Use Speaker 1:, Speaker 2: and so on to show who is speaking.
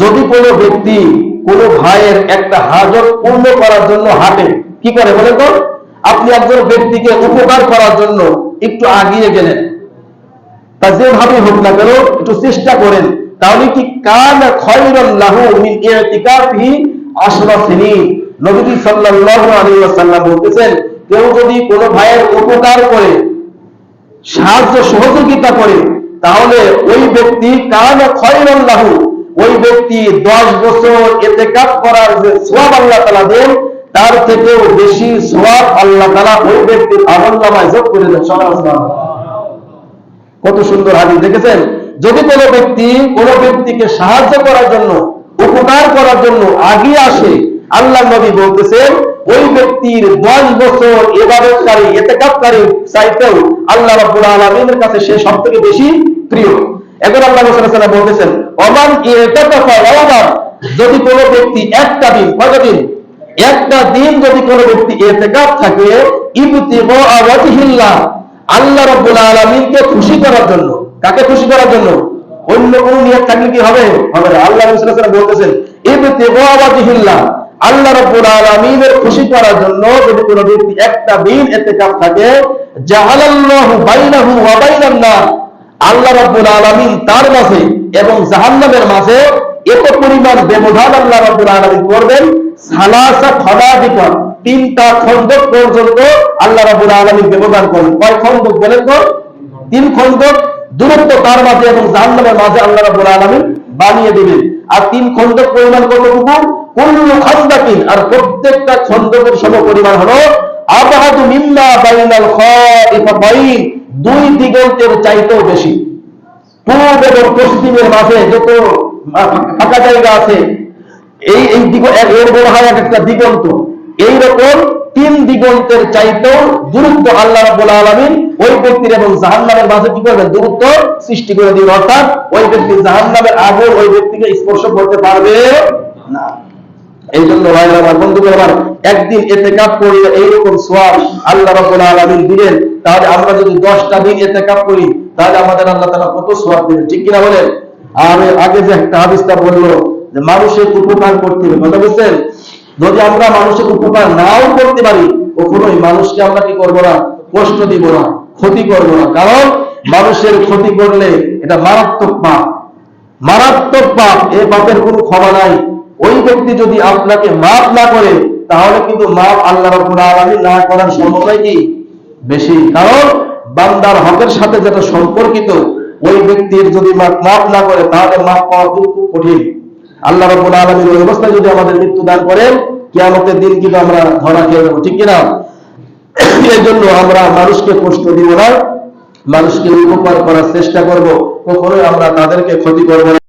Speaker 1: যদি কোনো ব্যক্তি কোন ভাইয়ের একটা হাজত পূর্ণ করার জন্য হাঁটে, কি করে বলে তো? আপনি একজন ব্যক্তিকে উপকার করার জন্য একটু আগিয়ে গেলেন। তা যেভাবে হোক না কেন, একটু চেষ্টা করেন। তাহলে কি কান খয়রান লাহু মিন ইতিকাফি আশরা বলতেছেন, কেউ যদি কোনো ভাইয়ের উপকার করে, সাহায্য সহযোগিতা করে তাহলে ওই ব্যক্তি কান খয়রান ওই ব্যক্তি দশ বছর এতে কাপ করার যে সোয়াব আল্লাহ তালা দেন, তার থেকেও বেশি সোয়াব আল্লাহ তালা ওই ব্যক্তির আমল নামায় যোগ করে দেন। সবাই কত সুন্দর হাদিস দেখেছেন? যদি কোনো ব্যক্তি কোনো ব্যক্তিকে সাহায্য করার জন্য, উপকার করার জন্য আগিয়ে আসে আল্লাহ নবী বলতেছেন, ওই ব্যক্তির দশ বছর এবাদতকারী, এতেকাপকারী চাইতেও আল্লাহ রাব্বুল আলামিনের কাছে সে সব থেকে বেশি প্রিয়। এখন আল্লাহ রাসূল বলতেছেন ইতাকাফা ওয়ামান যদি কোনো ব্যক্তি একটা দিন, কয়টা দিন? একটা দিন যদি কোনো ব্যক্তি এতেকাপ থাকে, ইবতিগা ওয়াজহিল্লাহ, আল্লাহ রাব্বুল আলামিনকে খুশি করার জন্য। কাকে খুশি করার জন্য? অন্য কোন নিয়ত থাকলে কি হবে? হবে না। আল্লাহ রাসূল সাল্লাল্লাহু আলাইহি ওয়াসাল্লাম বলতেছেন, ইবতিগা ওয়াজহিল্লাহ আল্লাহ রাব্বুল আলামিনের খুশি করার জন্য যদি কোনো ব্যক্তি একটা দিন ইতিকাফ থাকে, জাহালাল্লাহু বাইনাহু ওয়া আল্লাহ রাব্বুল তার মাঝে এবং জাহান্নামের মাঝে এত পরিমাণ ব্যবধান আল্লাহ রাব্বুল আলামিন করবেন, সালাসা তিনটা খন্দক পর্যন্ত আল্লাহ রাব্বুল আলামিন ব্যবধান করেন কয় খন্দক বলেন তো? তিন খন্দক দূরত্ব তার মাঝে এবং জাহান্নামের মাঝে আল্লাহ রাব্বুল আলামিন বানিয়ে দিবেন। আর তিন খন্দক পরিমাণ কতটুকু? আর প্রত্যেকটা খন্দকের সম পরিমাণ হলো মিম্মা বাইনাল দুই দিগন্তের চাইতেও বেশি। পূর্ব এবং পশ্চিমের মাঝে যত ফাঁকা জায়গা আছে, এই এই এর হয় এক একটা দিগন্ত। এইরকম তিন দিগন্তের চাইতেও দূরত্ব আল্লাহ রাব্বুল আলামিন ওই ব্যক্তির এবং জাহান্নামের মাঝে কি করবেন? দূরত্ব সৃষ্টি করে দিবেন অর্থাৎ ওই ব্যক্তি জাহান্নামের আগুন ওই ব্যক্তিকে স্পর্শ করতে পারবে না। এই জন্য ভাই আমার আমার একদিন এতে কাপ করলে এইরকম সোয়াব আল্লাহ আলামিন দিবেন তাহলে আমরা যদি দশটা দিন এতে কাপ করি, তাহলে আমাদের আল্লাহ তাআলা কত সোয়াব দিবেন, ঠিক কিনা আর আগে যে একটা বলল যে, মানুষের উপকার করতে হবে, কথা বুঝছেন? যদি আমরা মানুষের উপকার নাও করতে পারি, কখনোই মানুষকে আমরা কি করব না, কষ্ট দিব না, ক্ষতি করব না। কারণ মানুষের ক্ষতি করলে এটা মারাত্মক পাপ। মারাত্মক পাপ, এ পাপের কোনো ক্ষমা নাই। ওই ব্যক্তি যদি আপনাকে মাফ না করে, তাহলে কিন্তু মাফ আল্লাহ রাব্বুল আলামিন না করার সম্ভাবনা কি? বেশি। কারণ বান্দার হকের সাথে যেটা সম্পর্কিত, ওই ব্যক্তির যদি মাফ না করে, তাহলে মাফ পাওয়া খুব খুব কঠিন। আল্লাহ রাব্বুল আলামিন ওই অবস্থায় যদি আমাদের মৃত্যু দান করেন, কিয়ামতের দিন কিন্তু আমরা ধরা খেয়ে যাব ঠিক কিনা? এই জন্য আমরা মানুষকে কষ্ট দিব না। মানুষকে উপকার করার চেষ্টা করব। কখনোই আমরা তাদেরকে ক্ষতি করব না।